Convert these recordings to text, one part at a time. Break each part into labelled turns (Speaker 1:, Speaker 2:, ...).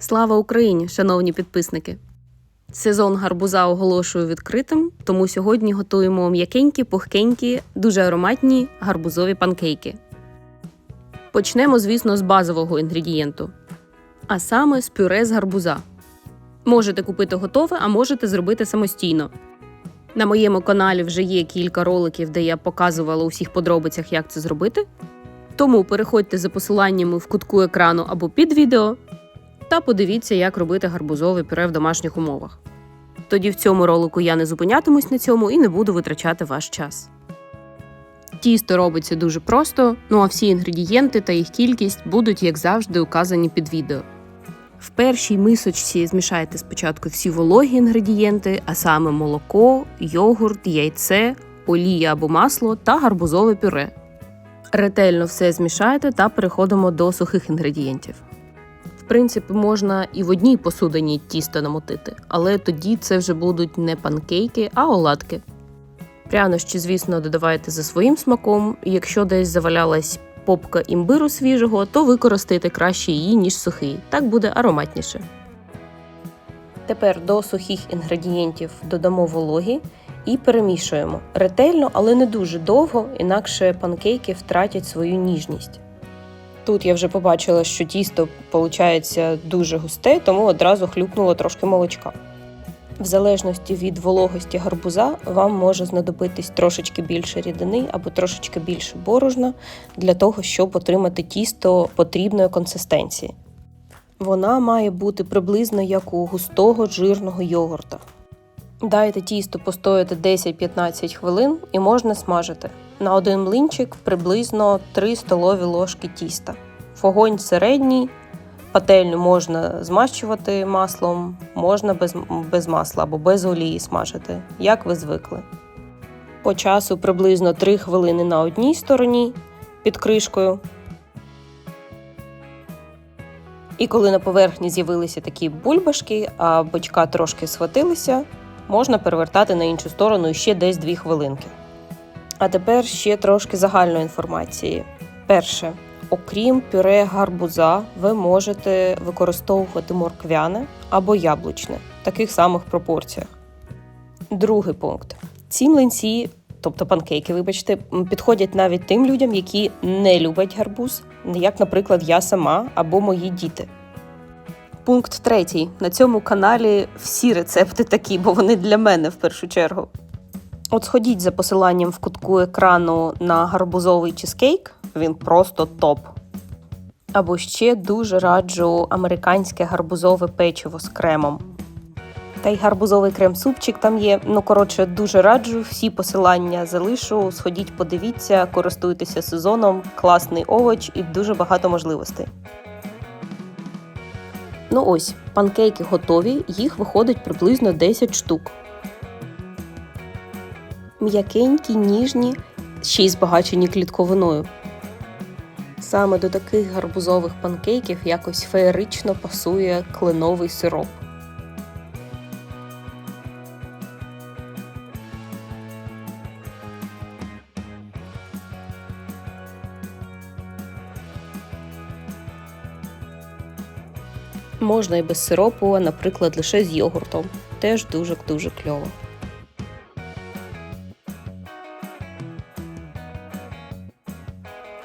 Speaker 1: Слава Україні, шановні підписники! Сезон гарбуза оголошую відкритим, тому сьогодні готуємо м'якенькі, пухкенькі, дуже ароматні гарбузові панкейки. Почнемо, звісно, з базового інгредієнту, а саме з пюре з гарбуза. Можете купити готове, а можете зробити самостійно. На моєму каналі вже є кілька роликів, де я показувала у всіх подробицях, як це зробити. Тому переходьте за посиланнями в кутку екрану або під відео та подивіться, як робити гарбузове пюре в домашніх умовах. Тоді в цьому ролику я не зупинятимусь на цьому і не буду витрачати ваш час. Тісто робиться дуже просто, ну а всі інгредієнти та їх кількість будуть, як завжди, указані під відео. В першій мисочці змішайте спочатку всі вологі інгредієнти, а саме молоко, йогурт, яйце, олія або масло та гарбузове пюре. Ретельно все змішайте та переходимо до сухих інгредієнтів. Принципі, можна і в одній посудині тісто намотити, але тоді це вже будуть не панкейки, а оладки. Прянощі, звісно, додавайте за своїм смаком. Якщо десь завалялась попка імбиру свіжого, то використайте краще її, ніж сухий. Так буде ароматніше. Тепер до сухих інгредієнтів додамо вологі і перемішуємо ретельно, але не дуже довго, інакше панкейки втратять свою ніжність. Тут я вже побачила, що тісто виходить дуже густе, тому одразу хлюпнуло трошки молочка. В залежності від вологості гарбуза вам може знадобитись трошечки більше рідини або трошечки більше борошна для того, щоб отримати тісто потрібної консистенції. Вона має бути приблизно як у густого жирного йогурта. Дайте тісто постояти 10-15 хвилин і можна смажити. На один млинчик приблизно 3 столові ложки тіста. Вогонь середній, пательню можна змащувати маслом, можна без, без масла або без олії смажити, як ви звикли. По часу приблизно 3 хвилини на одній стороні під кришкою. І коли на поверхні з'явилися такі бульбашки, а бочка трошки схватилися, можна перевертати на іншу сторону ще десь 2 хвилинки. А тепер ще трошки загальної інформації. Перше, окрім пюре гарбуза, ви можете використовувати морквяне або яблучне в таких самих пропорціях. Другий пункт: ці млинці, тобто панкейки, вибачте, підходять навіть тим людям, які не люблять гарбуз, як, наприклад, я сама або мої діти. Пункт третій. На цьому каналі всі рецепти такі, бо вони для мене в першу чергу. От сходіть за посиланням в кутку екрану на гарбузовий чизкейк, він просто топ. Або ще дуже раджу американське гарбузове печиво з кремом. Та й гарбузовий крем-супчик там є. Ну, коротше, дуже раджу. Всі посилання залишу. Сходіть, подивіться, користуйтеся сезоном, класний овоч і дуже багато можливостей. Ну ось, панкейки готові, їх виходить приблизно 10 штук. М'якенькі, ніжні, ще й збагачені клітковиною. Саме до таких гарбузових панкейків якось феєрично пасує кленовий сироп. Можна і без сиропу, а, наприклад, лише з йогуртом. Теж дуже-дуже кльово.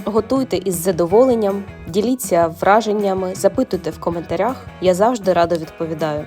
Speaker 1: Готуйте із задоволенням, діліться враженнями, запитуйте в коментарях. Я завжди радо відповідаю.